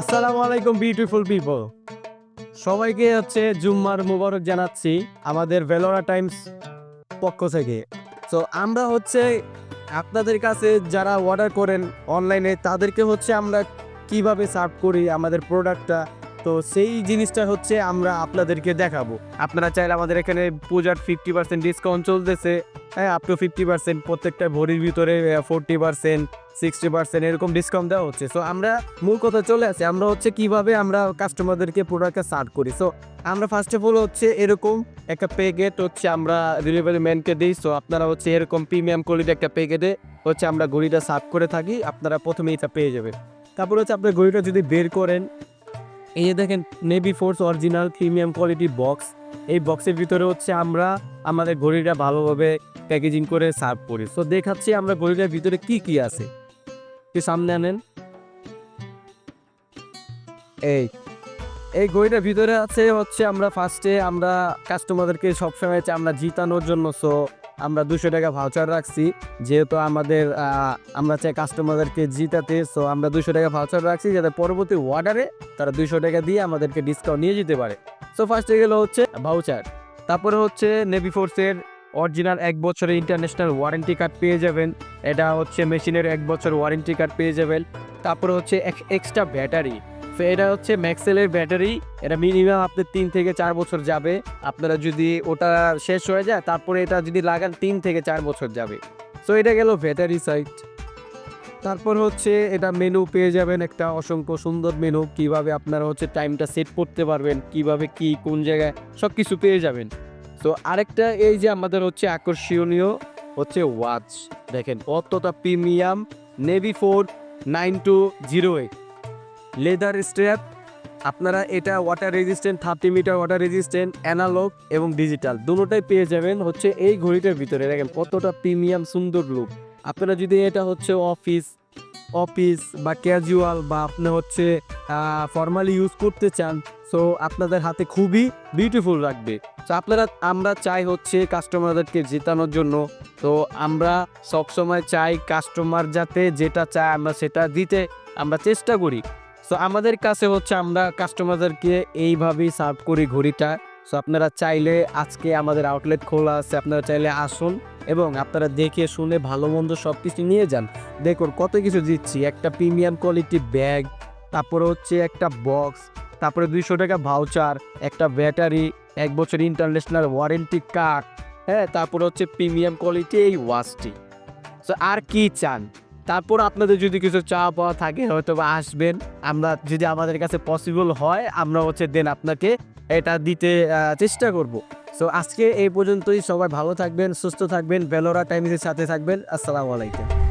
আসসালামু আলাইকুম beautiful people সবাইকে হচ্ছে জুম্মার মুবারক জানাচ্ছি আমাদের ভেলোরা টাইমস পক্ষ থেকে। তো আমরা হচ্ছে আপনাদের কাছে যারা অর্ডার করেন অনলাইনে তাদেরকে হচ্ছে আমরা কীভাবে সার্ভ করি, আমাদের প্রোডাক্টটা তো সেই জিনিসটা হচ্ছে আমরা আপনাদেরকে দেখাবো। আপনারা চাইলে আমাদের এখানে পূজার ফিফটি পার্সেন্ট ডিসকাউন্ট চলতেছে। হ্যাঁ আপ টু ফিফটি পার্সেন্ট প্রত্যেকটা ভরির ভিতরে ফোরটি পার্সেন্ট সিক্সটি পার্সেন্ট এরকম ডিসকাউন্ট দেওয়া হচ্ছে। সো আমরা মূল কথা চলে আসে। আমরা হচ্ছে কীভাবে আমরা কাস্টমারদেরকে প্রোডাক্টটা সার্ভ করি। সো আমরা ফার্স্ট অফ অল হচ্ছে এরকম একটা প্যাকেট হচ্ছে আমরা ডেলিভারি ম্যানকে দিই। সো আপনারা হচ্ছে এরকম প্রিমিয়াম কোয়ালিটি একটা প্যাকেটে হচ্ছে আমরা ঘড়িটা সার্ভ করে থাকি। আপনারা প্রথমেই এটা পেয়ে যাবেন। তারপর হচ্ছে আপনার ঘড়িটা যদি বের করেন এই যে দেখেন navy force original premium quality box এই বক্সের ভিতরে হচ্ছে আমরা আমাদের ঘড়িটা ভালোভাবে প্যাকেজিং করে সার্ভ করি। সো দেখাচ্ছি আমরা ঘড়িটার ভিতরে কি কি আছে। কি সামনে আনেন। এই এই ঘড়িটার ভিতরে আছে হচ্ছে আমরা ফার্স্টে আমরা কাস্টমারদেরকে সবসময় আমরা জিতানোর জন্য সো আমরা দুশো টাকা ভাউচার রাখছি। যেহেতু আমাদের আমরা চাই কাস্টমারদেরকে জিতাতে সো আমরা দুশো টাকা ভাউচার রাখছি যাতে পরবর্তী অর্ডারে তারা দুশো টাকা দিয়ে আমাদেরকে ডিসকাউন্ট নিয়ে যেতে পারে। সো ফার্স্টে গেলো হচ্ছে ভাউচার তারপরে হচ্ছে নেভি ফোর্সের অরিজিনাল এক বছরের ইন্টারন্যাশনাল ওয়ারেন্টি কার্ড পেয়ে যাবেন। এটা হচ্ছে মেশিনের এক বছর ওয়ারেন্টি কার্ড পেয়ে যাবেন। তারপরে হচ্ছে এক্সট্রা ব্যাটারি তো এটা হচ্ছে ম্যাক্সেলের ব্যাটারি। এটা মিনিমাম আপনার তিন থেকে চার বছর যাবে। আপনারা যদি ওটা শেষ হয়ে যায়, তারপরে এটা যদি লাগান, তিন থেকে চার বছর যাবে। সো এটা গেল ব্যাটারি সাইট তারপর হচ্ছে এটা মেনু পেয়ে যাবেন একটা অসংখ্য সুন্দর মেনু কীভাবে আপনারা হচ্ছে টাইমটা সেট করতে পারবেন, কীভাবে কি, কোন জায়গায় সব কিছু পেয়ে যাবেন। তো আরেকটা এই যে আমাদের হচ্ছে আকর্ষণীয় হচ্ছে ওয়াচ দেখেন, কতটা premium navy four nine two zero eight leather strap, আপনারা এটা water resistant thirty metre water resistant analogue এবং ডিজিটাল দুটোটাই পেয়ে যাবেন হচ্ছে এই ঘড়িটার ভিতরে। দেখেন কতটা প্রিমিয়াম সুন্দর লুক আপনারা যদি এটা হচ্ছে অফিস অফিস বা ক্যাজুয়াল বা আপনি হচ্ছে ফর্মালি ইউজ করতে চান সো আপনাদের হাতে খুবই বিউটিফুল রাখবে তো আপনারা, আমরা চাই হচ্ছে কাস্টমারদেরকে জেতানোর জন্য। তো আমরা সবসময় চাই কাস্টমার যাতে যেটা চায় আমরা সেটা দিতে আমরা চেষ্টা করি। সো আমাদের কাছে হচ্ছে আমরা কাস্টমারদেরকে এইভাবেই সার্ভ করি ঘড়িটা। সো আপনারা চাইলে আজকে আমাদের আউটলেট খোলা আছে, আপনারা চাইলে আসুন এবং আপনারা দেখে শুনে ভালো মন্দ সব কিছু নিয়ে যান। দেখুন কত কিছু দিচ্ছি, একটা প্রিমিয়াম কোয়ালিটি ব্যাগ তারপরে হচ্ছে একটা বক্স তারপরে দুইশো টাকা ভাউচার একটা ব্যাটারি এক বছর ইন্টারন্যাশনাল ওয়ারেন্টি কার্ড হ্যাঁ তারপর হচ্ছে প্রিমিয়াম কোয়ালিটি এই ওয়াচটি সো আর কি চান? তারপর আপনাদের যদি কিছু চাওয়া পাওয়া থাকে হয়তো আসবেন। আমরা যদি আমাদের কাছে পসিবল হয়, আমরা হচ্ছে দেন আপনাকে এটা দিতে চেষ্টা করব। সো আজকে এই পর্যন্তই। সবাই ভালো থাকবেন, সুস্থ থাকবেন। বেলোরা টাইমসের সাথে থাকবেন। আসসালামু আলাইকুম।